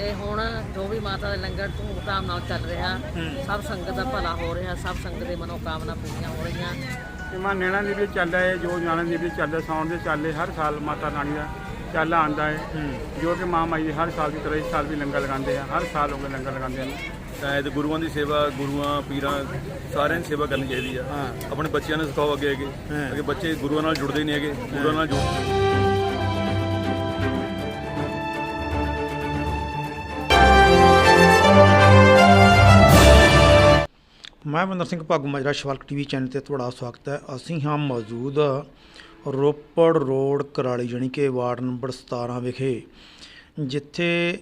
ਤੇ ਹੁਣ ਜੋ ਵੀ ਮਾਤਾ ਦੇ ਲੰਗਰ ਧੂਮਧਾਮ ਨਾਲ ਚੱਲ ਰਿਹਾ ਸਭ ਸੰਗਤ ਦਾ ਭਲਾ ਹੋ ਰਿਹਾ ਸਭ ਸੰਗਤ ਦੇ ਮਨੋਕਾਮਨਾ ਪੂਰੀਆਂ ਹੋ ਰਹੀਆਂ। ਤੇ ਮਾਂ ਨੈਣਾ ਦੇਵੀ ਚੱਲ ਰਿਹਾ ਹੈ ਜੋ ਨਾਨਕ ਦੇਵੀ ਚੱਲ ਰਿਹਾ ਸਾਉਣ ਦੇ ਚੱਲੇ ਹਰ ਸਾਲ ਮਾਤਾ ਰਾਣੀ ਦਾ ਚੱਲ ਆਂਦਾ ਹੈ। ਜੋ ਕਿ ਮਾਂ ਮਾਈ ਦੇ ਹਰ ਸਾਲ ਦੀ ਤਰ੍ਹਾਂ ਇਸ ਸਾਲ ਵੀ ਲੰਗਰ ਲਗਾਉਂਦੇ ਆ ਹਰ ਸਾਲ ਉਹ ਲੰਗਰ ਲਗਾਉਂਦੇ ਹਨ। ਸ਼ਾਇਦ ਗੁਰੂਆਂ ਦੀ ਸੇਵਾ ਗੁਰੂਆਂ ਪੀਰਾਂ ਸਾਰਿਆਂ ਦੀ ਸੇਵਾ ਕਰਨੀ ਚਾਹੀਦੀ ਆ। ਹਾਂ। ਆਪਣੇ ਬੱਚਿਆਂ ਨੂੰ ਸਿਖਾਓ ਅੱਗੇ ਅੱਗੇ। ਅੱਗੇ ਬੱਚੇ ਗੁਰੂਆਂ ਨਾਲ ਜੁੜਦੇ ਨਹੀਂ ਹੈਗੇ ਗੁਰੂਆਂ ਨਾਲ ਜੁੜ ਮੈਂ ਮਨਿੰਦਰ ਸਿੰਘ ਭਾਗੂ ਮਾਜਰਾ ਸ਼ਵਾਲਕ ਟੀਵੀ ਚੈਨਲ ਤੇ ਤੁਹਾਡਾ ਸਵਾਗਤ ਹੈ। ਅਸੀਂ ਹਾਂ ਮੌਜੂਦ ਰੋਪੜ ਰੋਡ ਕਰਾਲੀ, ਜਾਣੀ ਕਿ ਵਾਰਡ ਨੰਬਰ 17 ਵਿਖੇ, ਜਿੱਥੇ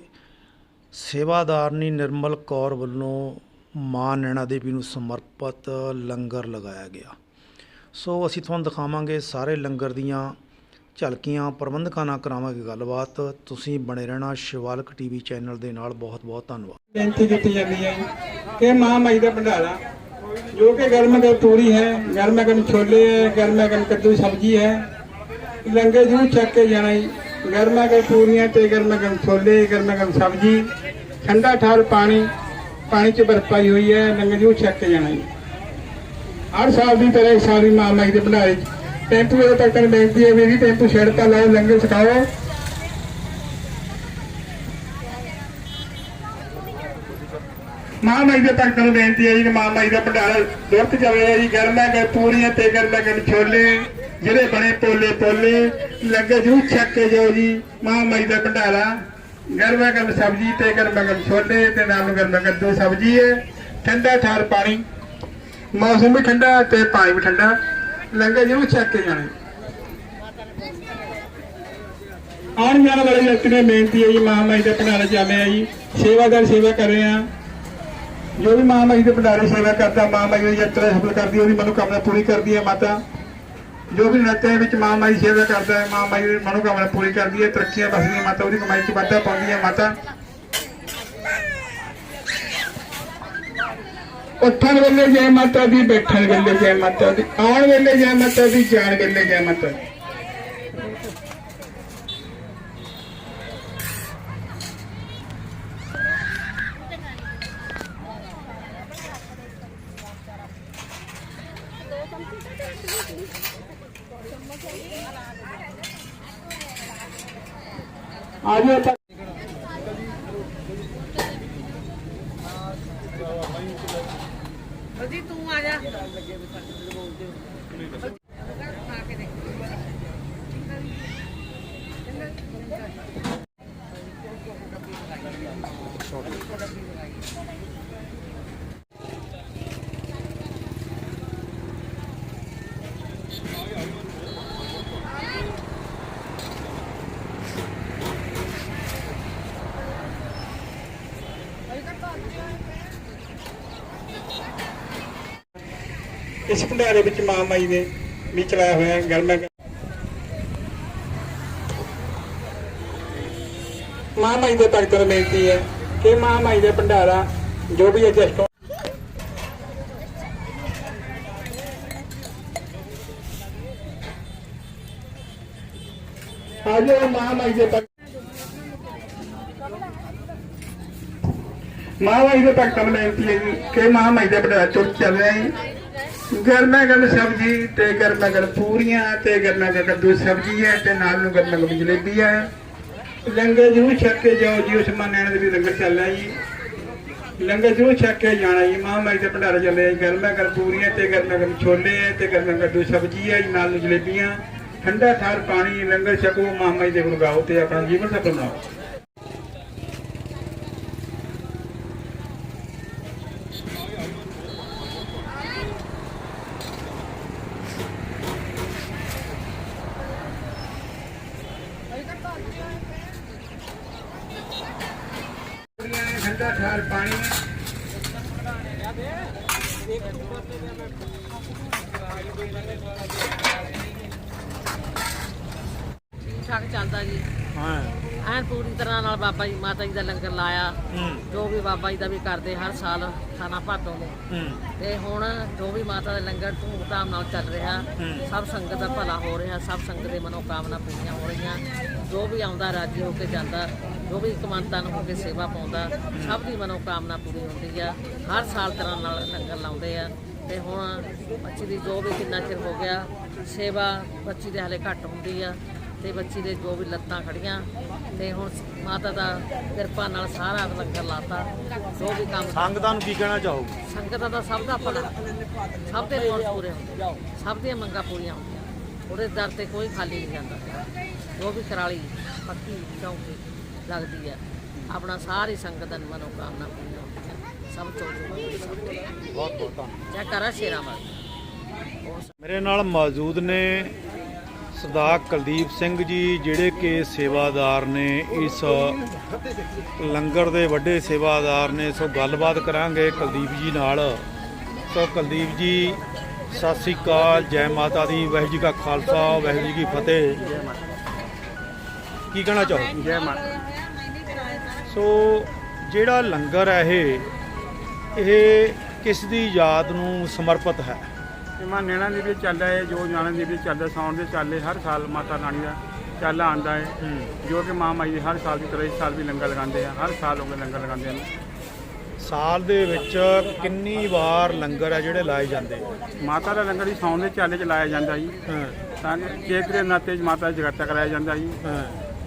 ਸੇਵਾਦਾਰਨੀ ਨਿਰਮਲ ਕੌਰ ਵੱਲੋਂ ਮਾਂ ਨੈਣਾ ਦੇਵੀ ਨੂੰ ਸਮਰਪਿਤ ਲੰਗਰ ਲਗਾਇਆ ਗਿਆ। ਸੋ ਅਸੀਂ ਤੁਹਾਨੂੰ ਦਿਖਾਵਾਂਗੇ ਸਾਰੇ ਲੰਗਰ ਦੀਆਂ ਝਲਕੀਆਂ, ਪ੍ਰਬੰਧਕਾਂ ਨਾਲ ਕਰਾਵਾਂਗੇ ਗੱਲਬਾਤ। ਤੁਸੀਂ ਬਣੇ ਰਹਿਣਾ ਸ਼ਿਵਾਲਕ ਟੀਵੀ ਚੈਨਲ ਦੇ ਨਾਲ। ਬਹੁਤ ਬਹੁਤ ਧੰਨਵਾਦ। ਬੇਨਤੀ ਕੀਤੀ ਜਾਂਦੀ ਹੈ ਕਿ ਮਾਂ ਮਾਈ ਦਾ ਭੰਡਾਰਾ ਜੋ ਕਿ ਗਰਮ ਗਰ ਪੂਰੀ ਹੈ, ਗਰਮ ਗਰਮ ਛੋਲੇ ਹੈ, ਗਰਮ ਗਰਮ ਕੱਦੂ ਸਬਜ਼ੀ ਹੈ। ਲੰਗਰ ਜੂ ਚੱਕ ਕੇ ਜਾਣਾ ਜੀ। ਗਰਮ ਗਰ ਪੂਰੀਆਂ ਤੇ ਗਰਮ ਗਰਮ ਛੋਲੇ, ਗਰਮ ਗਰਮ ਸਬਜ਼ੀ, ਠੰਡਾ ਠਾਰ ਪਾਣੀ ਪਾਣੀ 'ਚ ਬਰਫ਼ ਪਾਈ ਹੋਈ ਹੈ, ਲੰਗਰ ਜੂ ਚੱਕ ਕੇ ਜਾਣਾ ਜੀ। ਹਰ ਸਾਲ ਦੀ ਤਰ੍ਹਾਂ ਇਸ ਸਾਲ ਵੀ ਮਾਂ ਮਾਈ ਦੇ ਭੰਡਾਰੇ 'ਚ। ਟੈਂਪੂ ਦੇ ਤੱਕ ਬੇਨਤੀ ਹੈ, ਵੀ ਟੈਂਪੂ ਛੱਡ ਤਾਂ ਲਾਓ, ਲੰਗਰ ਛਕਾਓ। ਮਾਂ ਮਾਈ ਦੇ ਭਗਤਾਂ ਨੂੰ ਬੇਨਤੀ ਹੈ ਜੀ ਕਿ ਮਾਂ ਮਾਈ ਦਾ ਭੰਡਾਰਾ ਦੁਰਤ ਜਾਵੇ ਜੀ ਗਰਮਾ ਗਰ ਪੂਰੀਆਂ ਤੇ ਗਰਮਾ ਗਰ ਛੋਲੇ ਜਿਹੜੇ ਬਣੇ ਪੋਲੇ ਪੋਲੇ, ਲੱਗੇ ਜੂ ਛੱਕ ਕੇ ਜਾਓ ਜੀ। ਮਾਂ ਮਾਈ ਦਾ ਭੰਡਾਰਾ ਗਰਮਾ ਗਰ ਸਬਜ਼ੀ ਤੇ ਗਰਮਾ ਗਰ ਛੋਲੇ ਤੇ ਨਾਲ ਨੂੰ ਗਰਮਾ ਗਰ ਦੋ ਸਬਜ਼ੀ ਹੈ। ਠੰਡਾ ਠਾਰ ਪਾਣੀ। ਮੌਸਮ ਵੀ ਠੰਡਾ ਤੇ ਪਾਣੀ ਵੀ ਠੰਡਾ। ਲੰਗਰ ਜੂ ਛੱਕ ਕੇ ਜਾਣਾ। ਆਉਣ ਜਾਣ ਵਾਲੇ ਵਿਅਕਤੀ ਨੇ ਬੇਨਤੀ ਹੈ ਜੀ, ਮਾਂ ਮਾਈ ਦਾ ਭੰਡਾਰਾ ਜਾਵੇ ਹੈ ਜੀ। ਸੇਵਾਦਾਰ ਸੇਵਾ ਕਰ ਰਹੇ ਆ। ਜੋ ਵੀ ਮਾਂ ਮਾਈ ਦੇ ਭੰਡਾਰੇ ਸੇਵਾ ਕਰਦਾ, ਮਾਂ ਮਾਈ ਦੀ ਯਾਤਰਾ ਸਫਲ ਕਰਦੀ ਉਹਦੀ ਮਨੋਕਾਮਨਾ ਪੂਰੀ ਕਰਦੀ ਹੈ ਮਾਤਾ। ਜੋ ਵੀ ਨੱਤੇ ਵਿੱਚ ਮਾਂ ਮਾਈ ਸੇਵਾ ਕਰਦਾ ਹੈ, ਮਾਂ ਮਾਈ ਦੀ ਮਨੋਕਾਮਨਾ ਪੂਰੀ ਕਰਦੀ ਹੈ, ਤਰੱਕੀਆਂ ਬਖਸ਼ਦੀ ਮਾਤਾ ਉਹਦੀ ਕਮਾਈ 'ਚ ਵਾਧਾ ਪਾਉਂਦੀ ਹੈ ਮਾਤਾ। ਉੱਠਣ ਵੇਲੇ ਜੈ ਮਾਤਾ ਦੀ, ਬੈਠਣ ਵੇਲੇ ਜੈ ਮਾਤਾ ਦੀ, ਆਉਣ ਵੇਲੇ ਜੈ ਮਾਤਾ ਦੀ, ਜਾਣ ਵੇਲੇ ਜੈ ਮਾਤਾ ਆਜੋ ਆਪਾਂ। ਜੀ ਤੂੰ ਆ ਜਾ। ਇਸ ਭੰਡਾਰੇ ਵਿੱਚ ਮਾਂ ਮਾਈ ਨੇ ਵੀ ਚਲਾਇਆ ਹੋਇਆ ਗਰਮਾ ਮਾਂ ਮਾਈ ਦੇ ਭਗਤਾਂ ਨੂੰ ਬੇਨਤੀ ਹੈ ਕਿ ਮਾਂ ਮਾਈ ਦੇ ਭੰਡਾਰਾ ਜੋ ਵੀ ਅਜਸਟ ਆਜੋ ਮਾਂ ਮਾਈ ਦੇ ਭਗਤ ਮਾਂ ਮਾਈ ਦੇ ਭਗਤਾਂ ਨੂੰ ਬੇਨਤੀ ਹੈ ਜੀ ਕਿ ਮਾਂ ਮਾਈ ਦਾ ਭੰਡਾਰਾ ਚੁੱਕ ਚੱਲ ਰਿਹਾ ਹੈ। ਗਰਮਾ ਗਰਮ ਸਬਜ਼ੀ ਤੇ ਗਰਮਾ ਗਰਮ ਪੂਰੀਆਂ ਤੇ ਗਰਮਾ ਗਰਮ ਕੱਦੂ ਸਬਜ਼ੀ ਹੈ ਤੇ ਨਾਲ ਨੂੰ ਗਰਮਾ ਗਰਮ ਜਲੇਬੀ ਹੈ। ਲੰਗਰ ਜਰੂਰ ਛਕ ਕੇ ਜਾਓ ਜੀ, ਉਸ ਮਾਂ ਦੇ ਵੀ ਲੰਗਰ ਚੱਲ ਜੀ ਲੰਗਰ ਜਰੂਰ ਛਕ ਕੇ ਜਾਣਾ ਜੀ, ਮਾਂ ਮਾਈ ਦੇ ਭੰਡਾਰਾ ਚੱਲ ਰਿਹਾ ਜੀ। ਗਰਮਾ ਗਰਮ ਪੂਰੀਆਂ ਤੇ ਗਰਮਾ ਗਰਮ ਛੋਲੇ ਹੈ ਤੇ ਗਰਮਾ ਕੱਦੂ ਸਬਜ਼ੀ ਹੈ ਜੀ ਨਾਲ ਨੂੰ ਜਲੇਬੀਆਂ। ਠੰਡਾ ਥਾਰ ਪਾਣੀ, ਲੰਗਰ ਛਕੋ, ਮਾਂ ਦੇ ਗੁਣ ਗਾਓ ਤੇ ਆਪਣਾ ਜੀਵਨ ਸਫਲ ਬਣਾਓ। ਠਾਰ ਪਾਣੀ ਠੀਕ ਠਾਕ ਚੱਲਦਾ ਜੀ। ਹਾਂ। ਐਨ ਪੂਰੀ ਤਰ੍ਹਾਂ ਨਾਲ ਬਾਬਾ ਜੀ ਮਾਤਾ ਜੀ ਦਾ ਲੰਗਰ ਲਾਇਆ। ਜੋ ਵੀ ਬਾਬਾ ਜੀ ਦਾ ਵੀ ਕਰਦੇ ਹਰ ਸਾਲ ਖਾਣਾ ਭਾਤੋਂ ਦੇ ਤੇ ਹੁਣ ਜੋ ਵੀ ਮਾਤਾ ਦਾ ਲੰਗਰ ਧੂਮਧਾਮ ਨਾਲ ਚੱਲ ਰਿਹਾ ਸਭ ਸੰਗਤ ਦਾ ਭਲਾ ਹੋ ਰਿਹਾ ਸਭ ਸੰਗਤ ਦੇ ਮਨੋਕਾਮਨਾ ਪੂਰੀਆਂ ਹੋ ਰਹੀਆਂ। ਜੋ ਵੀ ਆਉਂਦਾ ਰਾਜੀ ਹੋ ਕੇ ਜਾਂਦਾ। ਜੋ ਵੀ ਕਮਾਨਤਾਨ ਹੋ ਕੇ ਸੇਵਾ ਪਾਉਂਦਾ ਸਭ ਦੀ ਮਨੋਕਾਮਨਾ ਪੂਰੀ ਹੁੰਦੀ ਆ। ਹਰ ਸਾਲ ਤਰ੍ਹਾਂ ਨਾਲ ਲੰਗਰ ਲਾਉਂਦੇ ਆ। ਤੇ ਹੁਣ ਬੱਚੀ ਦੀ ਜੋ ਵੀ ਕਿੰਨਾ ਚਿਰ ਹੋ ਗਿਆ ਸੇਵਾ ਬੱਚੀ ਦੇ ਹਲੇ ਘੱਟ ਹੁੰਦੀ ਆ। ਤੇ ਬੱਚੀ ਦੇ ਜੋ ਵੀ ਲੱਤਾਂ ਖੜੀਆਂ ਤੇ ਹੁਣ ਮਾਤਾ ਦਾ ਕਿਰਪਾ ਨਾਲ ਸਾਰਾ ਲੰਗਰ ਲਾਤਾ। ਜੋ ਵੀ ਕੰਮ ਸੰਗਤਾਂ ਨੂੰ ਕੀ ਕਹਿਣਾ ਚਾਹੋਗੇ? ਸੰਗਤ ਦਾ ਸਭ ਦਾ ਭਲਾ ਸਭ ਦੇ ਮਨ ਪੂਰੇ ਹੁੰਦੇ ਸਭ ਦੀਆਂ ਮੰਗਾਂ ਪੂਰੀਆਂ ਹੁੰਦੀਆਂ। ਉਹਦੇ ਦਰ ਤੇ ਕੋਈ ਖਾਲੀ ਨਹੀਂ ਜਾਂਦਾ। ਜੋ ਵੀ ਕਰਾਲੀ ਪੱਕੀ ਚੌਂਕੀ। ਲੱਗਦੀ ਹੈ। ਆਪਣਾ ਸਾਰੀ ਸੰਗਤ ਦੀ ਮਨੋਕਾਮਨਾ ਪੂਰੀਆਂ ਹੁੰਦੀਆਂ ਸਭ ਤੋਂ ਬਹੁਤ ਬਹੁਤ ਧੰਨਵਾਦ। ਜੈ ਕਰਾ ਸ਼ੇਰਾ ਮਾਰ। ਮੇਰੇ ਨਾਲ ਮੌਜੂਦ ਨੇ ਸਰਦਾਰ ਕੁਲਦੀਪ ਸਿੰਘ ਜੀ ਜਿਹੜੇ ਕਿ ਸੇਵਾਦਾਰ ਨੇ। ਇਸ ਲੰਗਰ ਦੇ ਵੱਡੇ ਸੇਵਾਦਾਰ ਨੇ। ਸੋ ਗੱਲਬਾਤ ਕਰਾਂਗੇ ਕੁਲਦੀਪ ਜੀ ਨਾਲ। ਸੋ ਕੁਲਦੀਪ ਜੀ ਸਤਿ ਸ੍ਰੀ ਅਕਾਲ ਜੈ ਮਾਤਾ ਦੀ। ਵਾਹਿਗੁਰੂ ਜੀ ਕਾ ਖਾਲਸਾ ਵਾਹਿਗੁਰੂ ਜੀ ਕੀ ਫਤਿਹ। ਕੀ ਕਹਿਣਾ ਚਾਹੋ? ਜੈ ਮਾਤਾ ਸੋ ਜਿਹੜਾ ਲੰਗਰ ਹੈ ਇਹ ਇਹ ਕਿਸ ਦੀ ਯਾਦ ਨੂੰ ਸਮਰਪਿਤ ਹੈ? ਇਹ ਮਾਂ ਨੈਣਾ ਦੇ ਵਿੱਚ ਚੱਲਦਾ ਹੈ ਜੋ ਜਾਣਾ ਦੇ ਵਿੱਚ ਚੱਲਦਾ ਸਾਉਣ ਦੇ ਚੱਲੇ ਹਰ ਸਾਲ ਮਾਤਾ ਰਾਣੀ ਦਾ ਚਾਲਾ ਆਂਦਾ ਹੈ। ਜੋ ਕਿ ਮਾਂ ਮਾਈ ਦੇ ਹਰ ਸਾਲ ਦੀ ਤਰ੍ਹਾਂ ਇਸ ਸਾਲ ਵੀ ਲੰਗਰ ਲਗਾਉਂਦੇ ਆ ਹਰ ਸਾਲ ਉਹ ਲੰਗਰ ਲਗਾਉਂਦੇ ਨੇ। ਸਾਲ ਦੇ ਵਿੱਚ ਕਿੰਨੀ ਵਾਰ ਲੰਗਰ ਹੈ ਜਿਹੜੇ ਲਾਏ ਜਾਂਦੇ ਆ? ਮਾਤਾ ਦਾ ਲੰਗਰ ਹੀ ਸਾਉਣ ਦੇ ਚਾਲੇ ਚ ਲਾਇਆ ਜਾਂਦਾ ਜੀ। ਹਾਂ। ਤਾਂ ਚੇਤਰੇ ਨਾਤੇ 'ਚ ਮਾਤਾ ਦਾ ਜਗਰਾਤਾ ਕਰਾਇਆ ਜਾਂਦਾ ਜੀ। ਹਾਂ।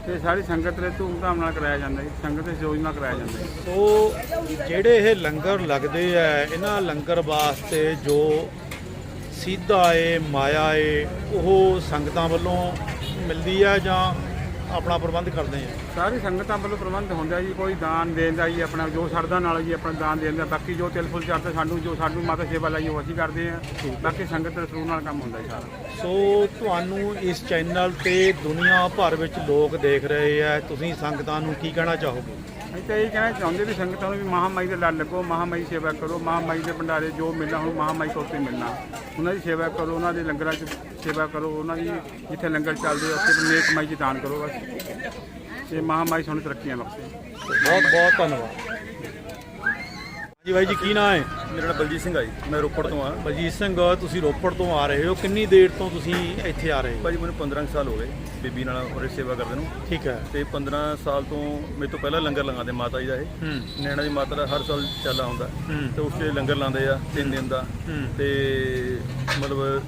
ਤੇ ਸਾਰੀ ਸੰਗਤ ਦੇ ਧੂਮਧਾਮ ਨਾਲ ਕਰਾਇਆ ਜਾਂਦਾ ਜੀ, ਸੰਗਤ ਦੇ ਸਹਿਯੋਗ ਨਾਲ ਕਰਾਇਆ ਜਾਂਦਾ ਜੀ। ਸੋ ਜਿਹੜੇ ਇਹ ਲੰਗਰ ਲੱਗਦੇ ਆ, ਇਹਨਾਂ ਲੰਗਰ ਵਾਸਤੇ ਜੋ ਸਿੱਧਾ ਏ, ਮਾਇਆ ਏ, ਉਹ ਸੰਗਤਾਂ ਵੱਲੋਂ ਮਿਲਦੀ ਆ ਜਾਂ ਆਪਣਾ ਪ੍ਰਬੰਧ ਕਰਦੇ ਆ। ਸਾਰੀ ਸੰਗਤਾਂ ਵੱਲੋਂ ਪ੍ਰਬੰਧ ਹੁੰਦਾ ਜੀ ਕੋਈ ਦਾਨ ਦੇਣ ਦਾ ਜੀ ਆਪਣਾ ਜੋ ਸਰਦਾ ਨਾਲ ਜੀ ਆਪਣਾ ਦਾਨ ਦੇਣ ਦਾ। ਬਾਕੀ ਜੋ ਤਿਲ ਫੁੱਲ ਚੜ੍ਹਦਾ ਸਾਨੂੰ ਜੋ ਸਾਨੂੰ ਮਾਤਾ ਸੇਵਾ ਲਈ ਉਹ ਅਸੀਂ ਕਰਦੇ ਆ। ਬਾਕੀ ਸੰਗਤ ਦੇ ਸਰੂਰ ਨਾਲ ਕੰਮ ਹੁੰਦਾ ਜੀ ਸਾਰਾ। ਸੋ ਤੁਹਾਨੂੰ ਇਸ ਚੈਨਲ ਤੇ ਦੁਨੀਆ ਭਰ ਵਿੱਚ ਲੋਕ ਦੇਖ ਰਹੇ ਆ। ਤੁਸੀਂ ਸੰਗਤਾਂ ਨੂੰ ਕੀ ਕਹਿਣਾ ਚਾਹੋਗੇ? ਅਸੀਂ ਤਾਂ ਇਹ ਕਹਿਣਾ ਚਾਹੁੰਦੇ ਵੀ ਸੰਗਤਾਂ ਨੂੰ ਵੀ ਮਹਾਮਾਈ ਦੇ ਲੜ ਲੱਗੋ, ਮਹਾਮਾਈ ਸੇਵਾ ਕਰੋ, ਮਹਾਮਾਈ ਦੇ ਭੰਡਾਰੇ ਜੋ ਮਿਲਣਾ ਹੁਣ ਮਹਾਮਾਈ ਕੋਲ ਤੇ ਮਿਲਣਾ। ਉਹਨਾਂ ਦੀ ਸੇਵਾ ਕਰੋ, ਉਹਨਾਂ ਦੇ ਲੰਗਰਾਂ 'ਚ ਸੇਵਾ ਕਰੋ, ਉਹਨਾਂ ਦੀ ਜਿੱਥੇ ਲੰਗਰ ਚੱਲਦੇ ਆ, ਉੱਥੇ ਨੇਕ ਮਾਈ 'ਚ ਦਾਨ ਕਰੋ ਬਸ। ਤੇ ਮਹਾਮਾਈ ਸਾਨੂੰ ਤਰੱਕੀਆਂ ਬਖਸ਼ੇ। ਬਹੁਤ ਬਹੁਤ ਧੰਨਵਾਦ। ਜੀ ਬਾਈ ਜੀ ਕੀ ਨਾਂ ਹੈ? ਮੇਰਾ ਨਾਮ ਬਲਜੀਤ ਸਿੰਘ ਆ ਜੀ। ਮੈਂ ਰੋਪੜ ਤੋਂ ਆ। ਬਲਜੀਤ ਸਿੰਘ ਤੁਸੀਂ ਰੋਪੜ ਤੋਂ ਆ ਰਹੇ ਹੋ। ਕਿੰਨੀ ਦੇਰ ਤੋਂ ਤੁਸੀਂ ਇੱਥੇ ਆ ਰਹੇ ਹੋ? ਭਾਜੀ ਮੈਨੂੰ 15 ਕੁ ਸਾਲ ਹੋ ਗਏ ਬੀਬੀ ਨਾਲ ਉਰੇ ਸੇਵਾ ਕਰਦੇ ਨੂੰ। ਠੀਕ ਹੈ। ਤੇ 15 ਸਾਲ ਤੋਂ ਮੇਰੇ ਤੋਂ ਪਹਿਲਾਂ ਲੰਗਰ ਲਗਾਉਂਦੇ ਮਾਤਾ ਜੀ ਦਾ ਇਹ। ਹੂੰ। ਨੈਣਾ ਦੀ ਮਾਤਾ ਦਾ ਹਰ ਸਾਲ ਚਾਲਾ ਹੁੰਦਾ। ਹੂੰ। ਤੇ ਉਸ ਤੇ ਲੰਗਰ ਲਾਉਂਦੇ ਆ ਤਿੰਨ ਦਿਨ ਦਾ। ਹੂੰ। ਤੇ ਮਤਲਬ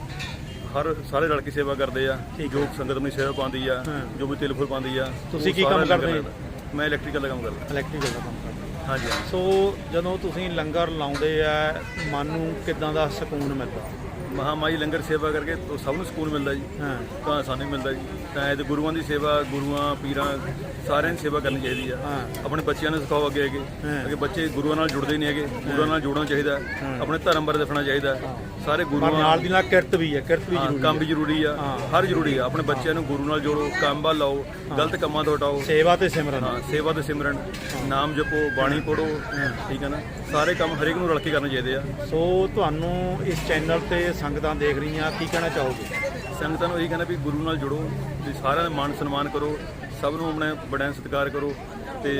ਹਰ ਸਾਰੇ ਰਲ ਕੇ ਸੇਵਾ ਕਰਦੇ ਆ। ਜੋ ਸੰਗਤ ਆਪਣੀ ਸੇਵਾ ਪਾਉਂਦੀ ਆ ਹਾਂ। ਜੋ ਵੀ ਤਿਲ ਫੁੱਲ ਪਾਉਂਦੀ ਆ ਤੁਸੀਂ ਉਹ ਕੀ ਸਾਰਾ ਕੰਮ ਲੰਗਰ ਕਰਦੇ? ਲੱਗਦਾ। ਮੈਂ ਇਲੈਕਟ੍ਰੀਕਲ ਦਾ ਕੰਮ ਕਰਦਾ। ਇਲੈਕਟ੍ਰੀਕਲ ਦਾ ਕੰਮ। ਹਾਂਜੀ ਸੋ ਜਦੋਂ ਤੁਸੀਂ ਲੰਗਰ ਲਾਉਂਦੇ ਆ ਮਨ ਨੂੰ ਕਿਦਾਂ ਦਾ ਸਕੂਨ ਮਿਲਦਾ? ਮਹਾਮਾਈ ਲੰਗਰ ਸੇਵਾ ਕਰਕੇ ਸਭ ਨੂੰ ਸਕੂਨ ਮਿਲਦਾ ਜੀ। ਹਾਂ। ਤਾਂ ਸਾਨੂੰ ਮਿਲਦਾ ਜੀ। ਤਾਂ ਇਹ ਗੁਰੂਆਂ ਦੀ ਸੇਵਾ ਗੁਰੂਆਂ ਪੀਰਾਂ ਸਾਰਿਆਂ ਦੀ ਸੇਵਾ ਕਰਨੀ ਚਾਹੀਦੀ ਆ। ਆਪਣੇ ਬੱਚਿਆਂ ਨੂੰ ਸਿਖਾਓ ਅੱਗੇ ਅੱਗੇ। ਅੱਗੇ ਬੱਚੇ ਗੁਰੂਆਂ ਨਾਲ ਜੁੜਦੇ ਨਹੀਂ ਹੈਗੇ। ਗੁਰੂਆਂ ਨਾਲ ਜੁੜਨਾ ਚਾਹੀਦਾ। ਆਪਣੇ ਧਰਮ ਬਾਰੇ ਦੱਸਣਾ ਚਾਹੀਦਾ। ਸਾਰੇ ਗੁਰੂਆਂ ਨਾਲ ਦੀ ਨਾਲ ਕਿਰਤ ਵੀ ਹੈ ਕਿਰਤ ਵੀ ਜ਼ਰੂਰੀ ਕੰਮ ਵੀ ਜ਼ਰੂਰੀ ਆ। ਹਰ ਜ਼ਰੂਰੀ ਆ। ਆਪਣੇ ਬੱਚਿਆਂ ਨੂੰ ਗੁਰੂ ਨਾਲ ਜੋੜੋ ਕੰਮ ਵੱਲ ਲਾਓ ਗਲਤ ਕੰਮਾਂ ਤੋਂ ਹਟਾਓ। ਸੇਵਾ ਤੇ ਸਿਮਰਨ। ਹਾਂ ਸੇਵਾ ਤੇ ਸਿਮਰਨ। ਨਾਮ ਜਪੋ ਬਾਣੀ ਪੜੋ ਠੀਕ ਹੈ ਨਾ? ਸਾਰੇ ਕੰਮ ਹਰੇਕ ਨੂੰ ਰਲ ਕੇ ਕਰਨੇ ਚਾਹੀਦੇ ਆ। ਸੋ ਤੁਹਾਨੂੰ ਇਸ ਚੈਨਲ ਤੇ ਸੰਗਤਾਂ ਦੇਖ ਰਹੀਆਂ ਕੀ ਕਹਿਣਾ ਚਾਹੋਗੇ? ਸੰਗਤਾਂ ਨੂੰ ਇਹੀ ਕਹਿੰਦਾ ਵੀ ਗੁਰੂ ਨਾਲ ਜੁੜੋ ਵੀ ਸਾਰਿਆਂ ਦਾ ਮਾਣ ਸਨਮਾਨ ਕਰੋ ਸਭ ਨੂੰ ਆਪਣੇ ਬੜਿਆਂ ਦਾ ਸਤਿਕਾਰ ਕਰੋ ਤੇ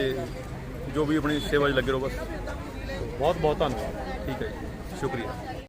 ਜੋ ਵੀ ਆਪਣੀ ਸੇਵਾ 'ਚ ਲੱਗੇ ਰਹੋ ਬਸ। ਬਹੁਤ ਬਹੁਤ ਧੰਨਵਾਦ। ਠੀਕ ਹੈ ਜੀ। ਸ਼ੁਕਰੀਆ।